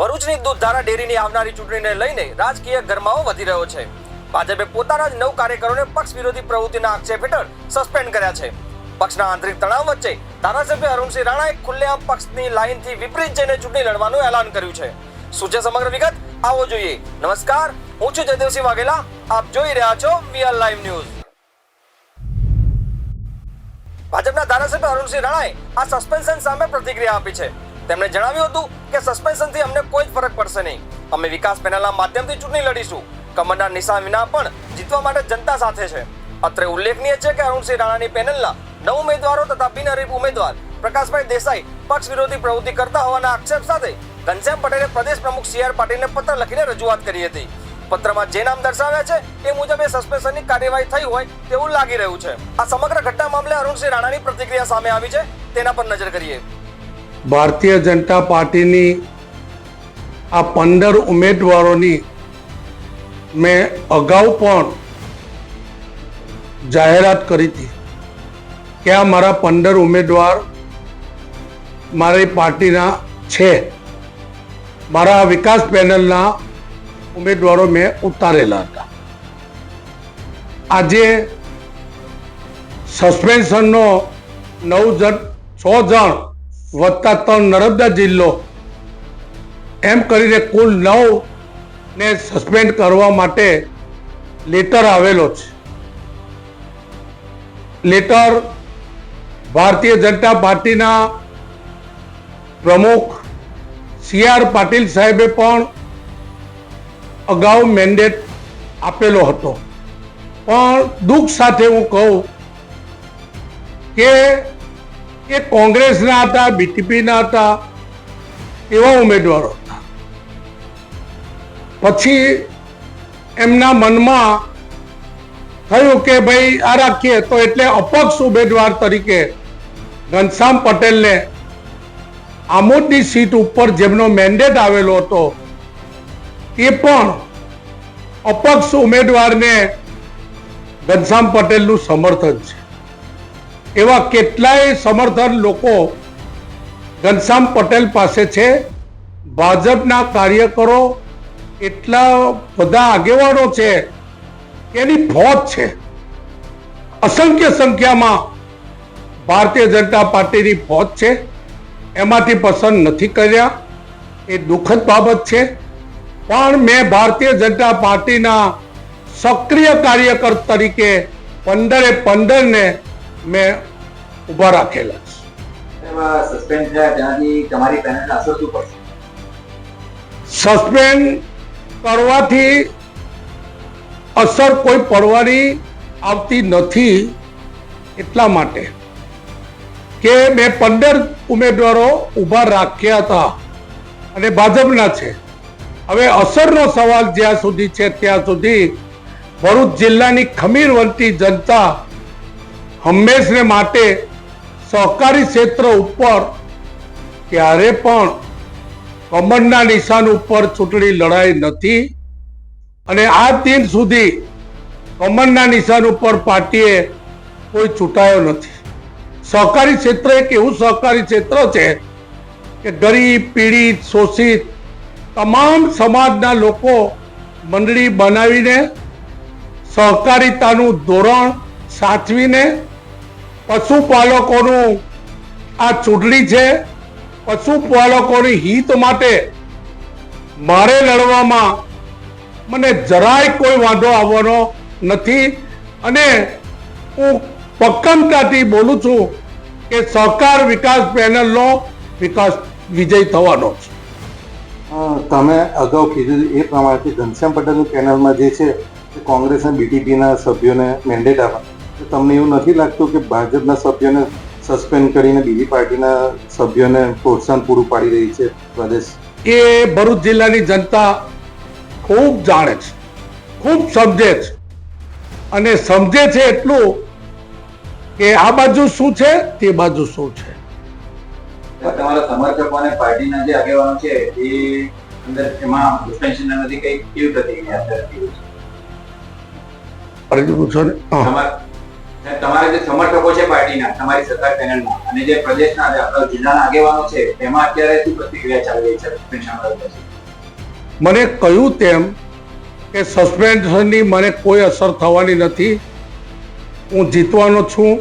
ભરૂચની દૂધધારા ડેરીની આવનારી ચૂંટણીને લઈને રાજકીય ગરમાવો વધી રહ્યો છે. ભાજપે પોતાના જ નવ કાર્યકરોને પક્ષ વિરોધી પ્રવૃત્તિના આક્ષેપ હેઠળ સસ્પેન્ડ કર્યા છે. પક્ષના આંતરિક તણાવ વચ્ચે ધારાસભ્ય અરુણસિંહ રાણાએ ખુલ્લેઆમ પક્ષની લાઇનથી વિપરીત જઈને ચૂંટણી લડવાનું એલાન કર્યું છે. શું છે સમગ્ર વિગત આવો જોઈએ. નમસ્કાર, હું છું જયદેવસિંહ વાઘેલા. આપ જોઈ રહ્યા છો વીઆર લાઈવ ન્યૂઝ. ભાજપના ધારાસભ્ય અરુણસિંહ રાણાએ આ સસ્પેન્શન સામે પ્રતિક્રિયા આપી છે. તેમણે જણાવ્યું હતું કે સસ્પેન્શનથી અમને કોઈ જ ફરક પડશે નહીં. અમે વિકાસ પેનલના માધ્યમથી ચૂંટણી લડીશું. કમરના નિશાન વિના પણ જીતવા માટે જનતા સાથે છે. અત્રે ઉલ્લેખનીય છે કે અરુણસિંહ રાણાની પેનલના નવ ઉમેદવારો તથા બિનહરીફ ઉમેદવાર પ્રકાશભાઈ દેસાઈ પક્ષ વિરોધી પ્રવૃત્તિ કરતા હોવાના આક્ષેપ સાથે ઘનશ્યામ પટેલે પ્રદેશ પ્રમુખ સી આર પાટીલને પત્ર લખીને રજૂઆત કરી હતી. પત્રમાં જે નામ દર્શાવ્યા છે એ મુજબ એ સસ્પેન્શનની કાર્યવાહી થઈ હોય તેવું લાગી રહ્યું છે. આ સમગ્ર ઘટના મામલે અરુણસિંહ રાણાની પ્રતિક્રિયા સામે આવી છે. તેના પર નજર કરીએ. ભારતીય જનતા પાર્ટીની આ પંદર ઉમેદવારોની મેં અગાઉ પણ જાહેરાત કરી હતી કે આ મારા પંદર ઉમેદવાર મારી પાર્ટીના છે. મારા વિકાસ પેનલના ઉમેદવારો મેં ઉતારેલા હતા. આજે સસ્પેન્શનનો નવ જણ છ જણ વત્તા ત્રણ નર્મદા જિલ્લો. એમ કરીને કુલ નવ ને સસ્પેન્ડ કરવા માટે લેટર આવેલો છે. લેટર ભારતીય જનતા પાર્ટીના પ્રમુખ સી આર પાટીલ સાહેબે પણ અગાઉ મેન્ડેટ આપેલો હતો. પણ દુઃખ સાથે હું કહું કે એ કોંગ્રેસના હતા બીટીપીના હતા, એવા ઉમેદવારો હતા. પછી એમના મનમાં થયું કે ભાઈ આ રાખીએ, તો એટલે અપક્ષ ઉમેદવાર તરીકે ઘનશ્યામ પટેલને આમોદની સીટ ઉપર જેમનો મેન્ડેટ આવેલો હતો, એ પણ અપક્ષ ઉમેદવારને ઘનશ્યામ પટેલનું સમર્થન છે. એવા કેટલાય સમર્થન લોકો ઘનશ્યામ પટેલ પાસે છે. ભાજપના કાર્યકરો એટલા બધા આગેવાનો છે એની ફોજ છે. અસંખ્ય સંખ્યામાં ભારતીય જનતા પાર્ટીની ફોજ છે. એમાંથી પસંદ નથી કર્યા. એ દુઃખદ બાબત છે. પણ મેં ભારતીય જનતા પાર્ટીના સક્રિય કાર્યકર તરીકે પંદરે પંદરને મેં ઊભા રાખેલા છે. સસ્પેન્ડ થયા ત્યાંથી તમારી પેનલને અસર શું પડશે? સસ્પેન્ડ કરવાથી અસર કોઈ પડવાની આવતી નથી એટલા માટે કે મેં પંદર ઉમેદવારો ઊભા રાખ્યા હતા અને ભાજપના છે. હવે અસરનો સવાલ જ્યાં સુધી છે ત્યાં સુધી ભરૂચ જિલ્લાની ખમીરવંતી જનતા હંમેશને માટે સહકારી ક્ષેત્ર ઉપર ક્યારે પણ કમરના નિશાન ઉપર ચૂંટણી લડાઈ નથી. અને આ દિન સુધી કમરના નિશાન ઉપર પાર્ટીએ કોઈ ચૂંટાયો નથી. સહકારી ક્ષેત્ર એક એવું સહકારી ક્ષેત્ર છે કે ગરીબ, પીડિત, શોષિત તમામ સમાજના લોકો મંડળી બનાવીને સહકારિતાનું ધોરણ સાચવીને પશુપાલકોનું આ ચૂંટણી છે, પશુપાલકોની હિત માટે મારે લડવામાં મને જરાય કોઈ વાંધો આવવાનો નથી અને હું પક્કમતાથી બોલું છું કે સહકાર વિકાસ પેનલનો વિકાસ વિજય થવાનો છે. તમે અગાઉ કીધું એ પ્રમાણેથી ઘનશ્યામ પટેલની પેનલમાં જે છે કોંગ્રેસના બીટીપીના સભ્યોને મેન્ડેટ આપે. તો તમને એવું નથી લાગતું કે ભાજપના સભ્યોને સસ્પેન્ડ કરીને બીજી પાર્ટીના સભ્યોને પ્રોત્સાહન પૂરું પાડી રહી છે પ્રદેશ એ ભરૂચ જિલ્લાની જનતા ખૂબ જાણે છે ખૂબ સમજે છે અને સમજે છે એટલું કે આ બાજુ શું છે તે બાજુ શું છે તમારા સમર્થકો અને પાર્ટીના જે આગેવાનો છે એ અંદર એમાં સસ્પેન્શન નથી કઈ કેવી પ્રતિક્રિયા આપી છે? ફરીથી પૂછો ને હા. તમારા જે સમર્થકો છે પાર્ટીના, તમારી સરકાર પેનલના અને જે પ્રદેશના જિલ્લાના આગેવાનો છે, તેમાં અત્યારે શું પ્રતિક્રિયા ચાલી રહી છે મને કહ્યું તેમ કે સસ્પેન્શનની મને કોઈ અસર થવાની નથી. હું જીતવાનો છું,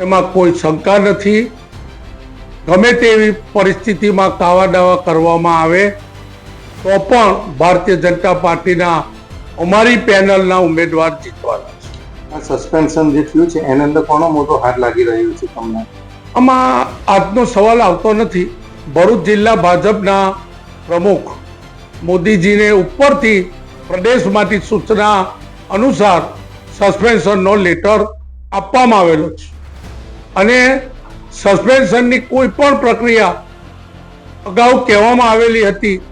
એમાં કોઈ શંકા નથી. ગમે તેવી પરિસ્થિતિમાં કાવા દાવા કરવામાં આવે, તો પણ ભારતીય જનતા પાર્ટીના અમારી પેનલના ઉમેદવાર જીતવાના. સસ્પેન્શન જે થયું છે, એની અંદર કોનો મોટો હાથ લાગી રહ્યો છે તમને? આમાં આજનો સવાલ આવતો નથી. ભરૂચ જિલ્લા ભાજપના પ્રમુખ મોદીજીને ઉપરથી પ્રદેશમાંથી સૂચના અનુસાર સસ્પેન્શનનો લેટર આપવામાં આવેલો છે. અને સસ્પેન્શનની કોઈ પણ પ્રક્રિયા અગાઉ કહેવામાં આવેલી હતી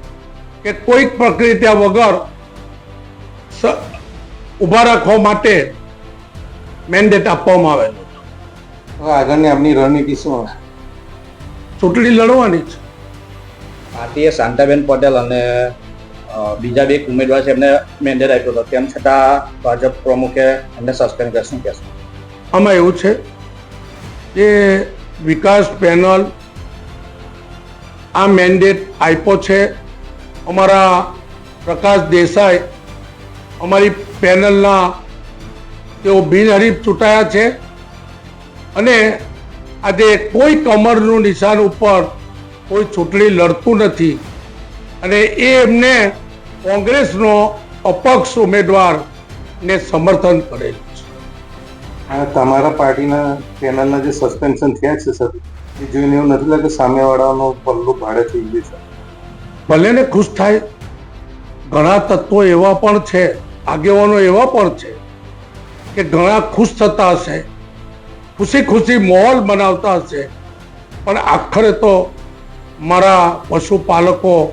કે કોઈક પ્રક્રિયા વગર ઊભા રાખવા માટે મેન્ડેટ આપવામાં આવેલો હવે આગળની આપની રણનીતિ શું હશે? ચૂંટણી લડવાની છે પાર્ટીએ શાંતાબેન પટેલ અને બીજા બે ઉમેદવાર છે એમને મેન્ડેટ આપ્યો હતો. તેમ છતાં ભાજપ પ્રમુખે એમને સસ્પેન્ડ કર્યા. શું કહેશો? આમાં એવું છે કે વિકાસ પેનલ આ મેન્ડેટ આપ્યો છે. અમારા પ્રકાશ દેસાઈ અમારી પેનલના તેઓ બિનહરીફ ચૂંટાયા છે અને આજે કોઈ કમરનું નિશાન ઉપર કોઈ ચૂંટણી લડતું નથી. અને એ એમને કોંગ્રેસનો અપક્ષ ઉમેદવારને સમર્થન કરેલું છે. તમારા પાર્ટીના પેનલના જે સસ્પેન્શન થયા છે સર એ જોઈને એવું નથી લાગે સામેવાળાનો પલ્લું ભાડે થઈ ગયું છે? ભલે ને ખુશ થાય. ઘણા તત્વો એવા પણ છે આગેવાનો એવા પણ છે. કે ઘણા ખુશ થતા હશે ખુશી ખુશી માહોલ બનાવતા હશે. પણ આખરે તો મારા પશુપાલકોના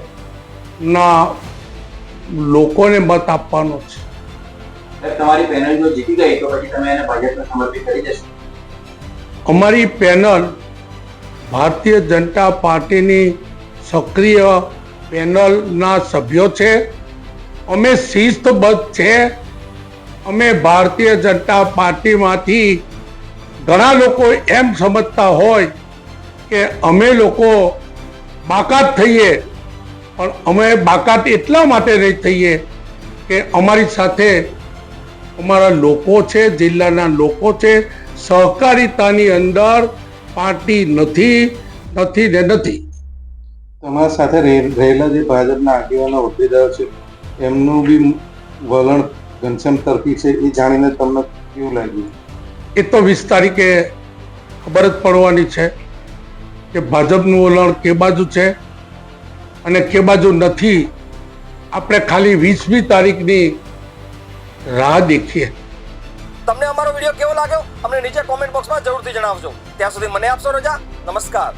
લોકોને મત આપવાનો છે. તમારી પેનલ જો જીતી ગઈ તો પછી તમે એને ભાજપને સમર્પિત કરી દેશો. અમારી પેનલ ભારતીય જનતા પાર્ટીની સક્રિય પેનલના સભ્યો છે. અમે શિસ્તબદ્ધ છે. અમે ભારતીય જનતા પાર્ટીમાંથી ઘણા લોકો એમ સમજતા હોય કે અમે લોકો બાકાત થઈએ, પણ અમે બાકાત એટલા માટે નહીં થઈએ કે અમારી સાથે અમારા લોકો છે, જિલ્લાના લોકો છે, સહકારિતાની અંદર પાર્ટી નથી નથી ને નથી. તમારા સાથે રહે- રહેલા જે ભાજપના આગેવાનો હોદ્દેદારો છે, એમનું બી વલણ ઘનશ્યામ તરફી છે એ જાણીને તમને કેવું લાગ્યું? એ તો વીસ તારીખે ખબર જ પડવાની છે કે ભાજપનું વલણ કે બાજુ છે અને કે બાજુ નથી. આપણે ખાલી વીસમી તારીખની રાહ દેખીએ. તમને અમારો વીડિયો કેવો લાગ્યો? અમને નીચે કોમેન્ટ બોક્સમાં જરૂરથી જણાવજો. ત્યાં સુધી મને આપશો રજા. નમસ્કાર.